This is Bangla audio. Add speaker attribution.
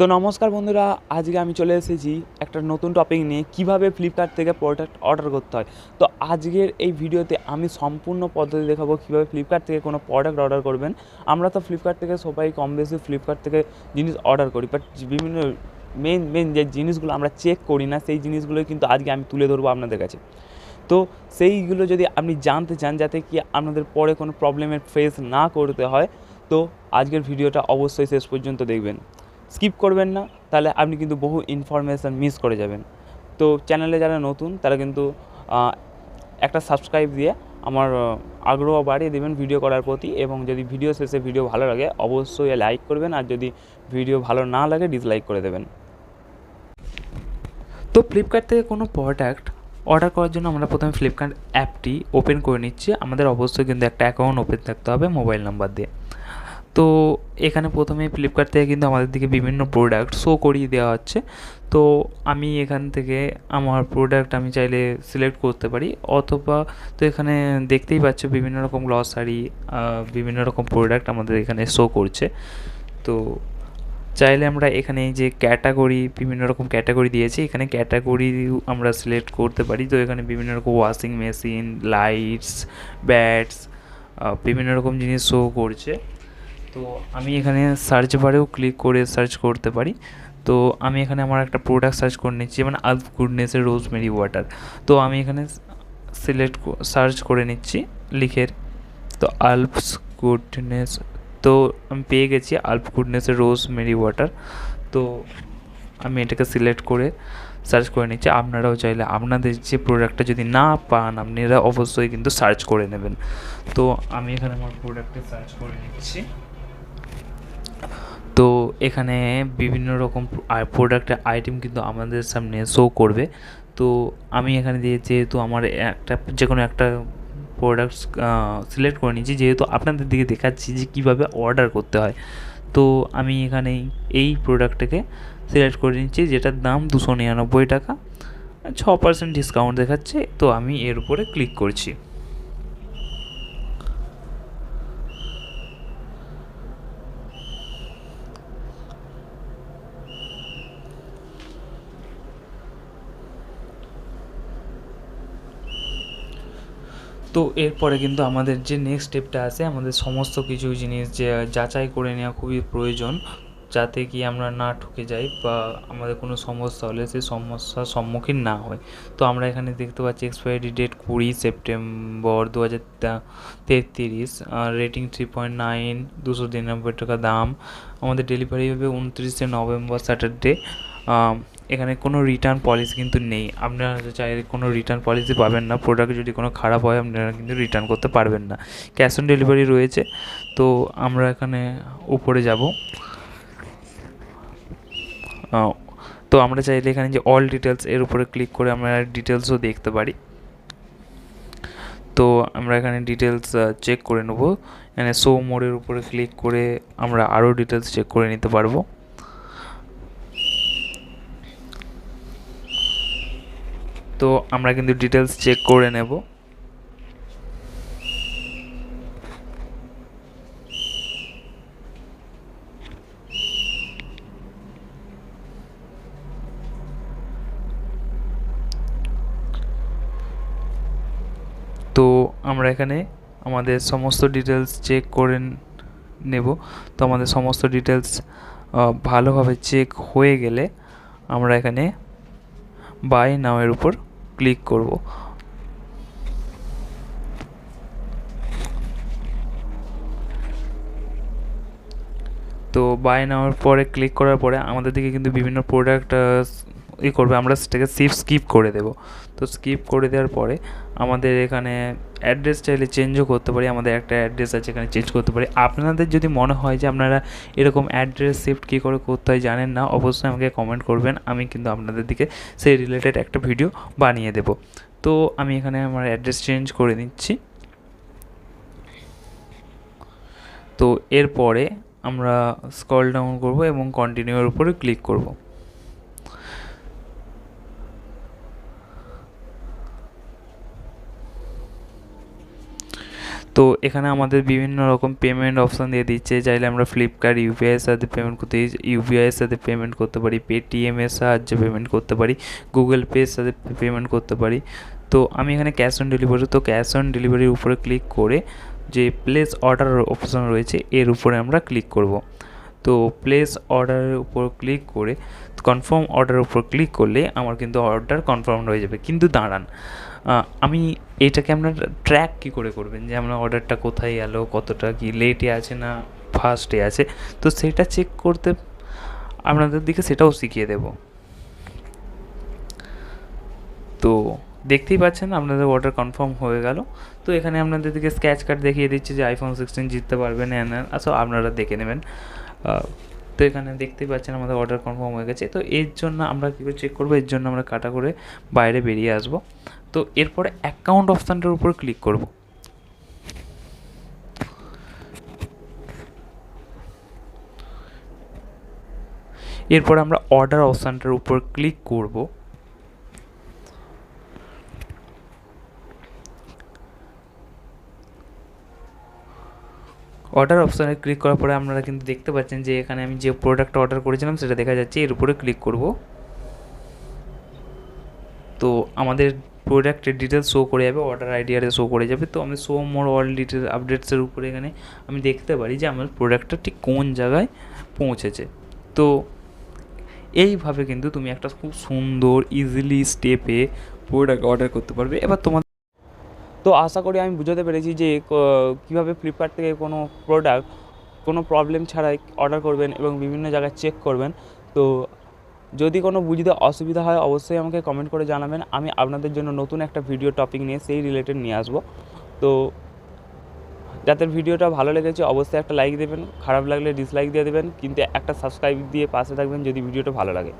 Speaker 1: তো নমস্কার বন্ধুরা, আজকে আমি চলে এসেছি একটা নতুন টপিক নিয়ে কীভাবে ফ্লিপকার্ট থেকে প্রোডাক্ট অর্ডার করতে হয়। তো আজকের এই ভিডিওতে আমি সম্পূর্ণ পদ্ধতি দেখাবো কীভাবে ফ্লিপকার্ট থেকে কোনো প্রোডাক্ট অর্ডার করবেন। আমরা তো ফ্লিপকার্ট থেকে সবাই কম বেশি ফ্লিপকার্ট থেকে জিনিস অর্ডার করি বাট বিভিন্ন মেন মেন যে জিনিসগুলো আমরা চেক করি না, সেই জিনিসগুলোই কিন্তু আজকে আমি তুলে ধরবো আপনাদের কাছে। তো সেইগুলো যদি আপনি জানতে চান, যাতে কি আপনাদের পরে কোনো প্রবলেমের ফেস না করতে হয়, তো আজকের ভিডিওটা অবশ্যই শেষ পর্যন্ত দেখবেন। স্কিপ করবেন না, তাহলে আপনি কিন্তু বহু ইনফরমেশান মিস করে যাবেন। তো চ্যানেলে যারা নতুন, তারা কিন্তু একটা সাবস্ক্রাইব দিয়ে আমার আগ্রহ বাড়িয়ে দেবেন ভিডিও করার প্রতি এবং যদি ভিডিও শেষে ভিডিও ভালো লাগে, অবশ্যই লাইক করবেন আর যদি ভিডিও ভালো না লাগে ডিসলাইক করে দেবেন। তো ফ্লিপকার্ট থেকে কোনো প্রোডাক্ট অর্ডার করার জন্য আমরা প্রথমে ফ্লিপকার্ট অ্যাপটি ওপেন করে নিচ্ছি। আমাদের অবশ্যই কিন্তু একটা অ্যাকাউন্ট ওপেন থাকতে হবে মোবাইল নাম্বার দিয়ে। তো এখানে প্রথমে ফ্লিপকার্ট থেকে কিন্তু আমাদের দিকে বিভিন্ন প্রোডাক্ট শো করিয়ে দেওয়া হচ্ছে। তো আমি এখান থেকে আমার প্রোডাক্ট আমি চাইলে সিলেক্ট করতে পারি। অথবা তো এখানে দেখতেই পাচ্ছ বিভিন্ন রকম গ্লসারি বিভিন্ন রকম প্রোডাক্ট আমাদের এখানে শো করছে। তো চাইলে আমরা এখানে যে ক্যাটাগরি বিভিন্ন রকম ক্যাটাগরি দিয়েছি, এখানে ক্যাটাগরি আমরা সিলেক্ট করতে পারি। তো এখানে বিভিন্ন রকম ওয়াশিং মেশিন লাইটস ব্যাটস বিভিন্ন রকম জিনিস শো করছে। তো আমি এখানে সার্চ বারেও ক্লিক করে সার্চ করতে পারি। তো আমি এখানে আমার একটা প্রোডাক্ট সার্চ করে নিচ্ছি মানে আলফ গুডনেসের রোজমেরি ওয়াটার তো আমি এখানে সিলেক্ট সার্চ করে নিচ্ছি লিখে। তো আলপস গুডনেস তো আমি পেয়ে গেছি আলপ গুডনেসের রোজ মেরি ওয়াটার তো আমি এটাকে সিলেক্ট করে সার্চ করে নিচ্ছি। আপনারাও চাইলে আপনাদের যে প্রোডাক্টটা যদি না পান, আপনারা অবশ্যই কিন্তু সার্চ করে নেবেন। তো আমি এখানে আমার প্রোডাক্টে সার্চ করে নিচ্ছি। এখানে বিভিন্ন রকম প্রোডাক্টের আইটেম কিন্তু আমাদের সামনে শো করবে। তো আমি এখানে দিয়ে যেহেতু আমার একটা যে কোনো একটা প্রোডাক্টস সিলেক্ট করে নিয়েছি, যেহেতু আপনাদের দিকে দেখাচ্ছি যে কীভাবে অর্ডার করতে হয়। তো আমি এখানে এই প্রোডাক্টটাকে সিলেক্ট করে নিচ্ছি, যেটার দাম দুশো নিরানব্বই টাকা। ছ পার্সেন্ট ডিসকাউন্ট দেখাচ্ছে, তো আমি এর উপরে ক্লিক করছি। তো এরপরে কিন্তু আমাদের যে নেক্সট স্টেপটা আছে, আমাদের সমস্ত কিছু জিনিস যে যাচাই করে নেওয়া খুবই প্রয়োজন, যাতে কি আমরা না ঠকে যাই বা আমাদের কোনো সমস্যা হলে সেই সমস্যার সম্মুখীন না হয় তো আমরা এখানে দেখতে পাচ্ছি এক্সপায়ারি ডেট কুড়ি সেপ্টেম্বর দু হাজার তেত্রিশ রেটিং থ্রি পয়েন্ট নাইন দুশো টাকা দাম। আমাদের ডেলিভারি হবে উনত্রিশে নভেম্বর স্যাটারডে এখানে কোনো রিটার্ন পলিসি কিন্তু নেই। আপনারা চাইলে কোনো রিটার্ন পলিসি পাবেন না। প্রোডাক্ট যদি কোনো খারাপ হয়, আপনারা কিন্তু রিটার্ন করতে পারবেন না। ক্যাশ অন ডেলিভারি রয়েছে। তো আমরা এখানে উপরে যাব। তো আমরা চাইলে এখানে যে অল ডিটেলস এর উপরে ক্লিক করে আমরা ডিটেলসও দেখতে পারি। তো আমরা এখানে ডিটেলস চেক করে নেব। এখানে শো মোডের উপরে ক্লিক করে আমরা আরও ডিটেলস চেক করে নিতে পারব। তো আমরা কিন্তু ডিটেলস চেক করে নেব। তো আমরা এখানে আমাদের সমস্ত ডিটেলস চেক করে নেব। তো আমাদের সমস্ত ডিটেলস ভালোভাবে চেক হয়ে গেলে আমরা এখানে বাই নাওয়ের উপর ক্লিক করব। তো বাই নেওয়ার পরে ক্লিক করার পরে আমাদের দিকে কিন্তু বিভিন্ন প্রোডাক্ট ই করবে। আমরা সেটাকে সিপ স্কিপ করে দেব। তো স্কিপ করে দেওয়ার পরে আমাদের এখানে অ্যাড্রেস চাইলে চেঞ্জও করতে পারি, আমাদের একটা অ্যাড্রেস আছে এখানে চেঞ্জ করতে পারি। আপনাদের যদি মনে হয় যে আপনারা এরকম অ্যাড্রেস শিফট কী করে করতে হয় জানেন না, অবশ্যই আমাকে কমেন্ট করবেন, আমি কিন্তু আপনাদের দিকে সেই রিলেটেড একটা ভিডিও বানিয়ে দেব। তো আমি এখানে আমার অ্যাড্রেস চেঞ্জ করে নিচ্ছি। তো এরপরে আমরা স্কল ডাউন করব এবং কন্টিনিউর উপরে ক্লিক করব। তো এখানে আমাদের বিভিন্ন রকম পেমেন্ট অপশান দিয়ে দিচ্ছে। চাইলে আমরা ফ্লিপকার্ট ইউপিআইয়ের সাথে পেমেন্ট করতে ইউপিআইয়ের সাথে পেমেন্ট করতে পারি পেটিএমের সাহায্যে পেমেন্ট করতে পারি গুগল পের সাথে পেমেন্ট করতে পারি। তো আমি এখানে ক্যাশ অন ডেলিভারি তো ক্যাশ অন ডেলিভারির উপরে ক্লিক করে যে প্লেস অর্ডার অপশন রয়েছে, এর উপরে আমরা ক্লিক করব। তো প্লেস অর্ডারের উপর ক্লিক করে কনফার্ম অর্ডারের উপর ক্লিক করলে আমার কিন্তু অর্ডার কনফার্ম হয়ে যাবে। কিন্তু দাঁড়ান আমি এটাকে আপনার ট্র্যাক কী করে করবেন? যে আপনার অর্ডারটা কোথায় গেল কতটা কি লেটে আছে না ফার্স্টে আছে? তো সেটা চেক করতে আপনাদের দিকে সেটাও শিখিয়ে দেব। তো দেখতেই পাচ্ছেন আপনাদের অর্ডার কনফার্ম হয়ে গেল। তো এখানে আপনাদের দিকে স্ক্যাচ কার্ড দেখিয়ে দিচ্ছে যে আইফোন সিক্সটিন জিততে পারবেন হ্যান আসো আপনারা দেখে নেবেন। তো এখানে দেখতেই পাচ্ছেন আমাদের অর্ডার কনফার্ম হয়ে গেছে। তো এর জন্য আমরা কী করে চেক করব? এর জন্য আমরা কাটা করে বাইরে বেরিয়ে আসব। তো এরপরে অ্যাকাউন্ট অপশানটার উপর ক্লিক করব। এরপর আমরা অর্ডার অপশানটার উপর ক্লিক করব। অর্ডার অপশানে ক্লিক করার পরে আপনারা কিন্তু দেখতে পাচ্ছেন যে এখানে আমি যে প্রোডাক্টটা অর্ডার করেছিলাম সেটা দেখা যাচ্ছে এর উপরে ক্লিক করব। তো আমাদের প্রোডাক্টের ডিটেলস শো করে যাবে অর্ডার আইডিয়ারে শো করে যাবে। তো আমি শো মোর অল ডিটেল আপডেটসের উপরে এখানে আমি দেখতে পারি যে আমার প্রোডাক্টটা ঠিক কোন জায়গায় পৌঁছেছে। তো এইভাবে কিন্তু তুমি একটা খুব সুন্দর ইজিলি স্টেপে প্রোডাক্ট অর্ডার করতে পারবে। এবার তোমার
Speaker 2: তো আশা করি আমি বুঝাতে পেরেছি যে কীভাবে ফ্লিপকার্ট থেকে কোনো প্রোডাক্ট কোনো প্রবলেম ছাড়াই অর্ডার করবেন এবং বিভিন্ন জায়গায় চেক করবেন। তো যদি কোনো বুঝতে অসুবিধা হয়, অবশ্যই আমাকে কমেন্ট করে জানাবেন। আমি আপনাদের জন্য নতুন একটা ভিডিও টপিক নিয়ে সেই রিলেটেড নিয়ে আসব। তো যাতে ভিডিওটা ভালো লেগেছে, অবশ্যই একটা লাইক দেবেন। খারাপ লাগলে ডিসলাইক দিয়ে দেবেন। কিন্তু একটা সাবস্ক্রাইব দিয়ে পাশে থাকবেন যদি ভিডিওটা ভালো লাগে।